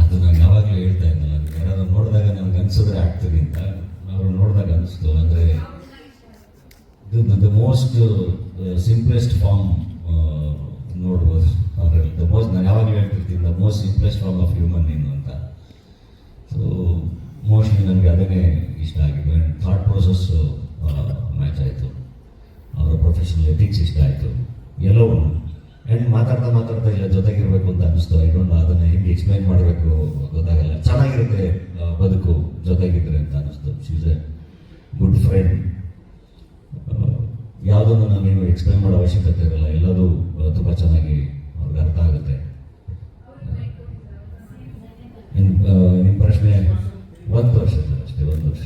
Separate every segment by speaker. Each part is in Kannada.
Speaker 1: ಅದು ನಾನು ಯಾವಾಗಲೂ ಹೇಳ್ತಾ ಇದ್ನಲ್ಲ ನೋಡಿದಾಗ ನನಗೆ ಅನಿಸಿದ್ರೆ ಆಗ್ತದೆ ಅಂತ. ಅವ್ರು ನೋಡಿದಾಗ ಅನಿಸ್ತು, ಅಂದರೆ the most simplest form the most ನಾನು ಯಾವಾಗಲೂ ಹೇಳ್ತಿರ್ತೀನಿ the most impress form of human ನೀನು ಅಂತ. ಸೊ ಮೋಸ್ಟ್ಲಿ ನನಗೆ ಅದನ್ನೇ ಇಷ್ಟ ಆಗಿದೆ. ಆ್ಯಂಡ್ ಥಾಟ್ ಪ್ರೊಸೆಸ್ಸು ಮ್ಯಾಚ್ ಆಯಿತು. ಅವರ ಪ್ರೊಫೆಷನಲ್ ಎಥಿಕ್ಸ್ ಇಷ್ಟ ಆಯಿತು. ಎಲ್ಲೋ ಆ್ಯಂಡ್ ಮಾತಾಡ್ತಾ ಮಾತಾಡ್ತಾ ಇಲ್ಲ, ಜೊತೆಗಿರಬೇಕು ಅಂತ ಅನಿಸ್ತು. ಐ ಡೋಂಟ್ ಅದನ್ನು ಹೆಂಗೆ ಎಕ್ಸ್ಪ್ಲೈನ್ ಮಾಡಬೇಕು ಗೊತ್ತಾಗಲ್ಲ. ಚೆನ್ನಾಗಿರುತ್ತೆ ಬದುಕು ಜೊತೆಗಿದ್ರೆ ಅಂತ ಅನಿಸ್ತು. ಶೀಸ್ ಎ ಗುಡ್ ಫ್ರೆಂಡ್ ಯಾವುದನ್ನು ನಾನೇನು ಎಕ್ಸ್ಪ್ಲೈನ್ ಮಾಡೋ ಅವಶ್ಯಕತೆ ಇರಲ್ಲ. ಎಲ್ಲದೂ ಪ್ರಶ್ನೆ ಒಂದು ವರ್ಷ ಅಷ್ಟೇ ಒಂದು ವರ್ಷ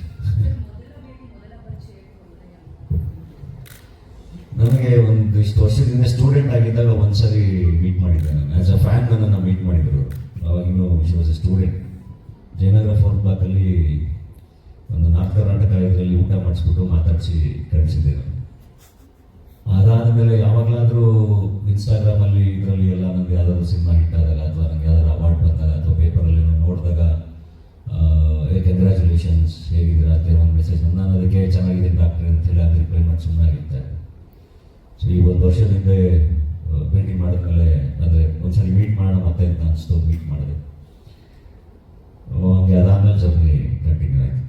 Speaker 1: ನನಗೆ ಒಂದು ಇಷ್ಟು ವರ್ಷದಿಂದ ಸ್ಟೂಡೆಂಟ್ ಆಗಿದ್ದಾಗ ಒಂದ್ಸರಿ ಮೀಟ್ ಮಾಡಿದ್ದೆ ನಾನು ಆ್ಯಸ್ ಅ ಫ್ಯಾನ್ ನನ್ನನ್ನು ಮೀಟ್ ಮಾಡಿದರು ಅವಾಗಿನ್ನೂ she was a student Jayanagar fourth ಬ್ಲಾಕಲ್ಲಿ ಒಂದು ನಾರ್ತ್ ಕರ್ನಾಟಕ ಇದರಲ್ಲಿ ಊಟ ಮಾಡಿಸ್ಬಿಟ್ಟು ಮಾತಾಡಿಸಿ ಕಳಿಸಿದ್ದೆ ನಾನು ಅದಾದಮೇಲೆ ಯಾವಾಗಲಾದರೂ ಇನ್ಸ್ಟಾಗ್ರಾಮಲ್ಲಿ ಇದರಲ್ಲಿ ಎಲ್ಲ ನನಗೆ ಯಾವ್ದಾದ್ರು ಸಿನಿಮಾ ಕಂಗ್ರ್ಯಾಚುಲೇಷನ್ಸ್ ಹೇಗಿದ್ರೆ ಅಂತ ಒಂದು ಮೆಸೇಜ್ ನಾನು ಅದಕ್ಕೆ ಚೆನ್ನಾಗಿದೆ ಡಾಕ್ಟ್ರ್ ಅಂತೇಳಿ ಅದು ರಿಪ್ಲೈ ಮಾಡಿ ಸುಮ್ಮನಾಗಿದ್ದೆ ಸೊ ಈ ಒಂದು ವರ್ಷದಿಂದ ಭೇಟಿ ಮಾಡಿದ್ಮೇಲೆ, ಅಂದರೆ ಒಂದ್ಸರಿ ಮೀಟ್ ಮಾಡೋಣ ಮತ್ತೆ ಅಂತ ಅನಿಸ್ತು ಮೀಟ್ ಮಾಡಿದೆ. ಹಂಗೆ ಅದಾದ್ಮೇಲೆ ಸ್ವಲ್ಪ ಕಂಟಿನ್ಯೂ ಆಯಿತು.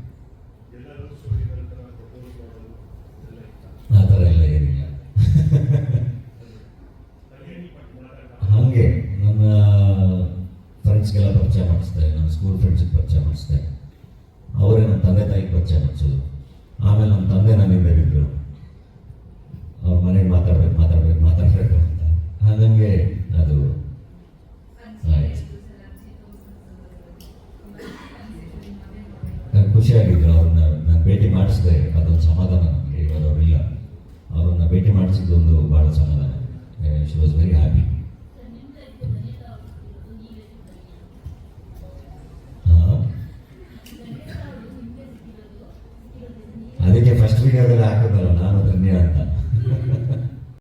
Speaker 1: ಆ ಥರ ಎಲ್ಲ ಏನಿಲ್ಲ. ಹಾಗೆ, ನನ್ನ ಫ್ರೆಂಡ್ಸ್ಗೆಲ್ಲ ಪರಿಚಯ ಮಾಡಿಸ್ದೆ, ನನ್ನ ಸ್ಕೂಲ್ ಫ್ರೆಂಡ್ಸಿಗೆ ಪರಿಚಯ ಮಾಡಿಸ್ದೆ. ತಾಯಿಗೆ ಪರಿಚಯ ಆಮೇಲೆ ನಮ್ಮ ತಂದೆ ನನಗೆ ಬೇಕಿದ್ರು ಅವ್ರ ಮನೆಗೆ ಮಾತಾಡ್ಬೇಕು ಮಾತಾಡ್ಬೇಕು ಮಾತಾಡ್ಬೇಕು ಅಂತ. ಹಾಗಂಗೆ ಅದು ನಂಗೆ ಖುಷಿಯಾಗಿದ್ರು ಅವ್ರನ್ನ ನಾನು ಭೇಟಿ ಮಾಡಿಸಿದೆ. ಅದೊಂದು ಸಮಾಧಾನ ನನಗೆ ಇವಾಗ ಅವರಿಲ್ಲ. ಅವ್ರನ್ನ ಭೇಟಿ ಮಾಡಿಸಿದ್ದೊಂದು ಭಾಳ ಸಮಾಧಾನ. She was very happy സ്വീകൃതരാക്കുന്നത്